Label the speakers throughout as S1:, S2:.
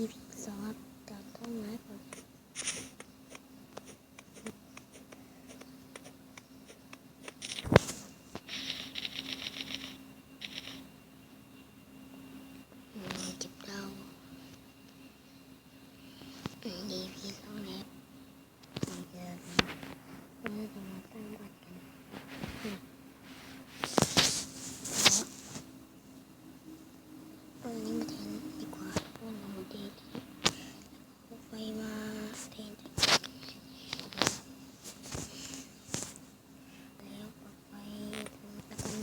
S1: EP สองครับตัดต้นไม้ก่อนอืมเก็บเราอืม EP สองแล้วมาเจอกันวันนี้จะมาตั้งบัตรกันอืมเอาวันนี้มาเทนดีกว่าเพราะเราเดทเอาไฟมาเทนแล้วก็ไปแล้วกัน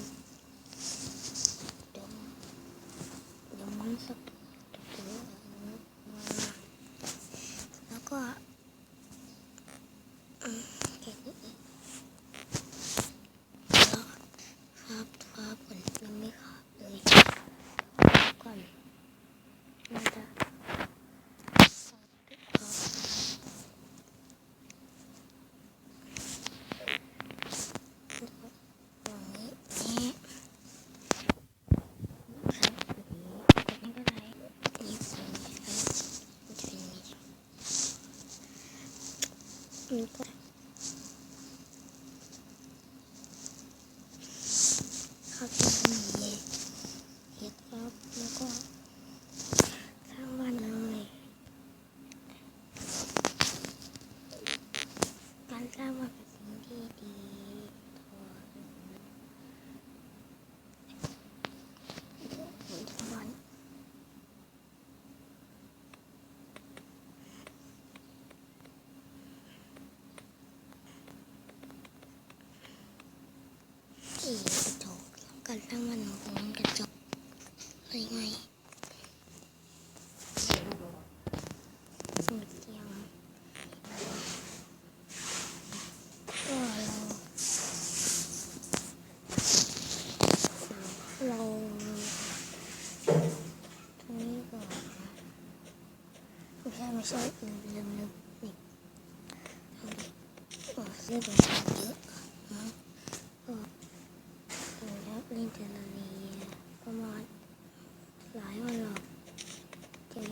S1: เดี๋ยวเดี๋ยวมันสักเดี๋ยวมาแล้วก็อืมแค่นี้เองแล้วครับครับผลยังไม่ขาดเลยก่อนน่าจะอย่างนี้นี่ครับแบบนี้ก็ได้นี่เป็นอย่างนี้มันจะเป็นอย่างนี้ มันก็ครับเป็นอย่างนี้เห็ดครับแล้วก็สร้างบ้านเลย การสร้างบ้านเป็นสิ่งที่ดีต่อทุกวัน ที่กระจกแล้วการสร้างบ้านของกระจกอะไรไงสมุดเตียงก็เรา เราตรงนี้ก่อนนะไม่ใช่ไม่ใช่ลืมลืมลืมนี่เอาดิโอ้เสื้อตัวเยอะก็ แล้วเล่นเทเลเรียประมาณหลายวันหรอกเจ็ด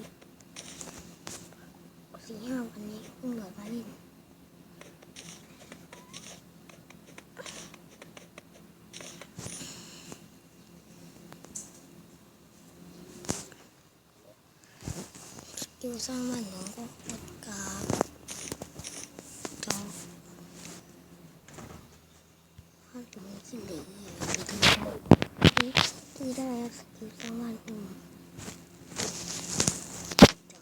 S1: สี่ห้าวันนี้เพิ่งเหลือมาเล่นอยู่สร้างบ้านหนูก็กดกราบจอภาพหนูที่เหลือนี่ที่ได้รับสกิลสร้างบ้านอืมจอ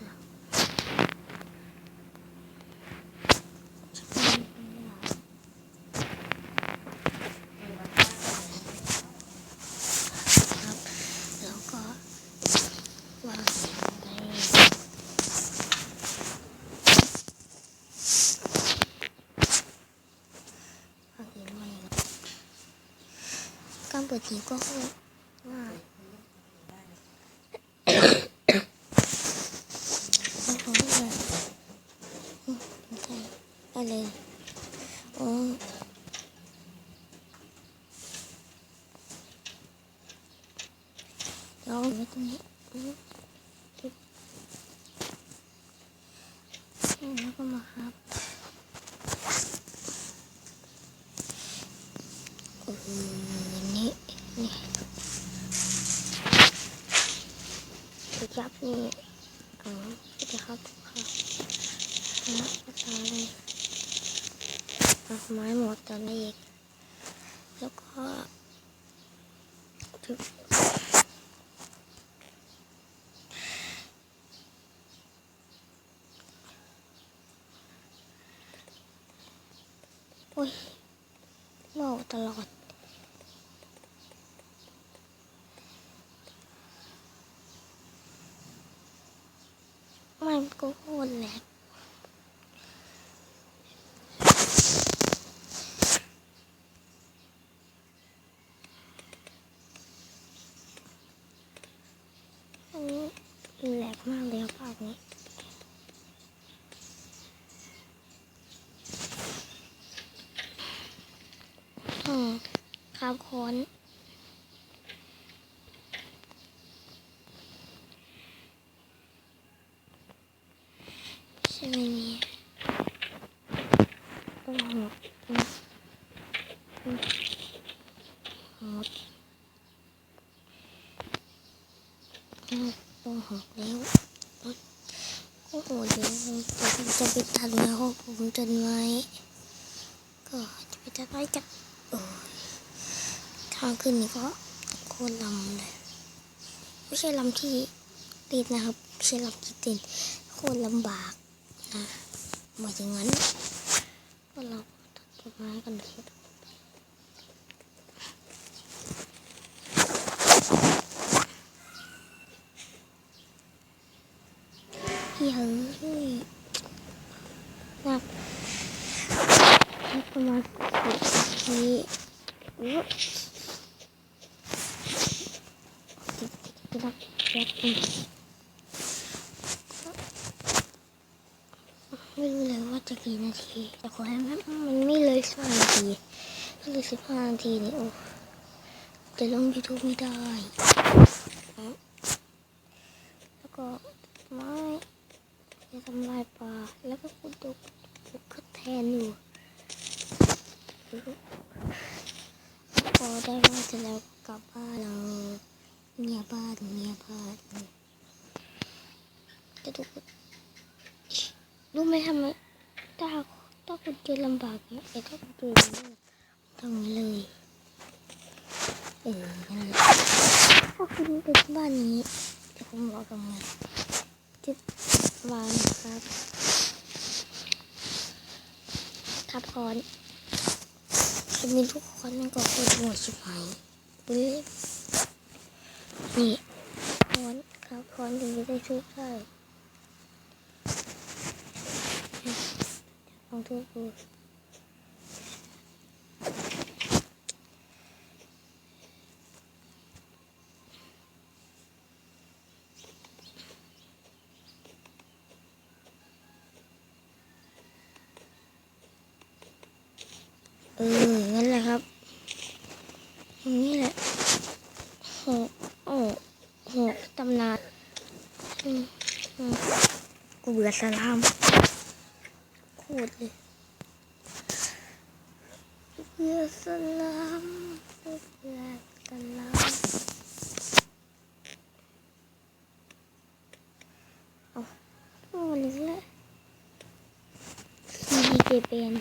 S1: อะจะเป็นยังไง ครับแล้วก็วางไปวางหินไว้แล้ว การเปิดหีบก็ง่ายแล้วก็เลยอืมใช่ได้เลยโอ้เราไว้ตรงนี้อืมจุ๊บแล้วก็มาครับ อืมนี่นี่จะจับนี่ อ๋อจะครับค่ะนะภาษาอะไรไม้หมดตอนนี้อีก แล้วก็ถึงโอ้ยเมาตลอด นี้ อืมครับค้นใช่ไหมเนี่ยโอ้โห ผมจะไปตัดไม้ของผมต้นไม้ก็จะไปตัดไม้จากโอ้ยทางขึ้นนี่ก็โคตรลำเลย ไม่ใช่ลำที่ติดนะครับไม่ใช่ลำที่ติดโคตรลำบากนะหมายถึงนั้นก็เราตัดต้นไม้กันเลยเฮ้ย นักหนักประมาณสิบทีอุ๊ยติดติดติดติดแป๊บนึงไม่รู้เลยว่าจะกี่นาทีแต่ขอให้มันไม่เลยสิบห้านาทีถ้าเลยสิบห้านาทีเนี่ยโอ้จะลงยูทูบไม่ได้ แล้วก็ไม้ จะทำลายปลา แล้วก็ขุดดุกขุดขึ้นแทนอยู่พอได้มาเสร็จแล้วกลับบ้านเราเมียบ้านเมียบ้านจะดูรู้ไหมทำไมถ้าถ้าคุณเจอลำบากเนี่ยไอ้ถ้าคุณเจอทำอย่างนี้เลยเออถ้าคุณเป็นบ้านนี้จะผมบอกทำไงจะ วางครับทับคอนจะมีทุกคอนมันก็คือหัวชิบหายปื้อนี่คอนครับคอนถึงจะได้ทุบได้ลองทุบดู เออ งั้นแหละครับตรงนี้แหละหกโอ้หกตำนานอืมอืมกูเบื่อสลามโคตรเลยเบื่อสลามเบื่อสลามเอาเอาวันนี้แหละซีดีเจเป็น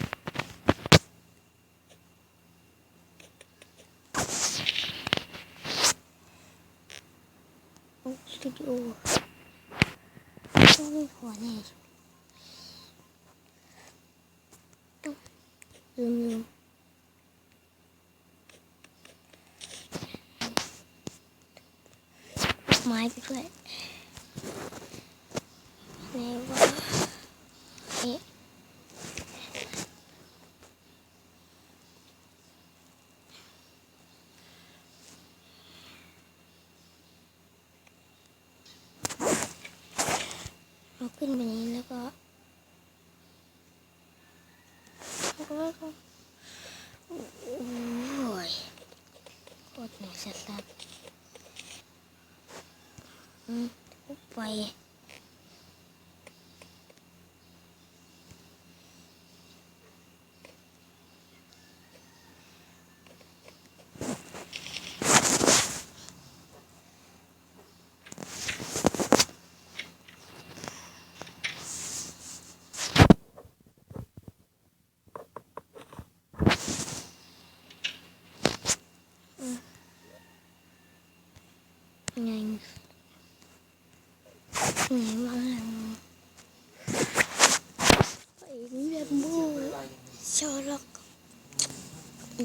S1: โอ้สตูดิโอต้องมี หัวแน่ต้องลืมลืมไม้ไปด้วยไหนว่าเอ๊ะเอา ขึ้นแบบนี้แล้วก็แล้วก็แล้วก็โอ้ยโคตรเหนื่อยสัสๆอืมไป ไงไงวะไปเรียนบูชอล็อก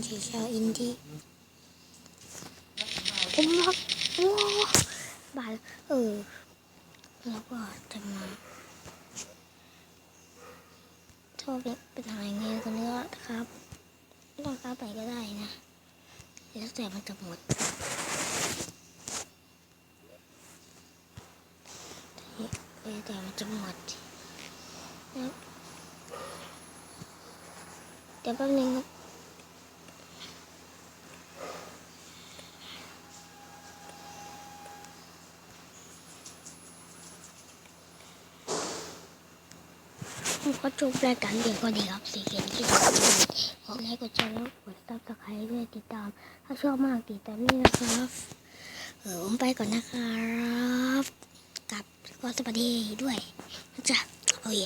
S1: ดีชาวอินดี้ผมรักว้าบาทเออแล้วก็จะมาชอบเป็นหายเงี้ยกันเนื้อครับไม่ต้องกล้าไปก็ได้นะ แล้วแต่มันจะหมด แต่มันจะหมดเดี๋ยวแป๊บนึงครับผมก็จบรายการเดียวก็ดีครับสี่เขียนที่ผมขอให้กดแชร์แล้วกดติดตามใครด้วยติดตาม ถ้าชอบมากติดตามนี่นะครับ เออผมไปก่อนนะครับ แล้วัสดีด้วยจ้ะโอ้ย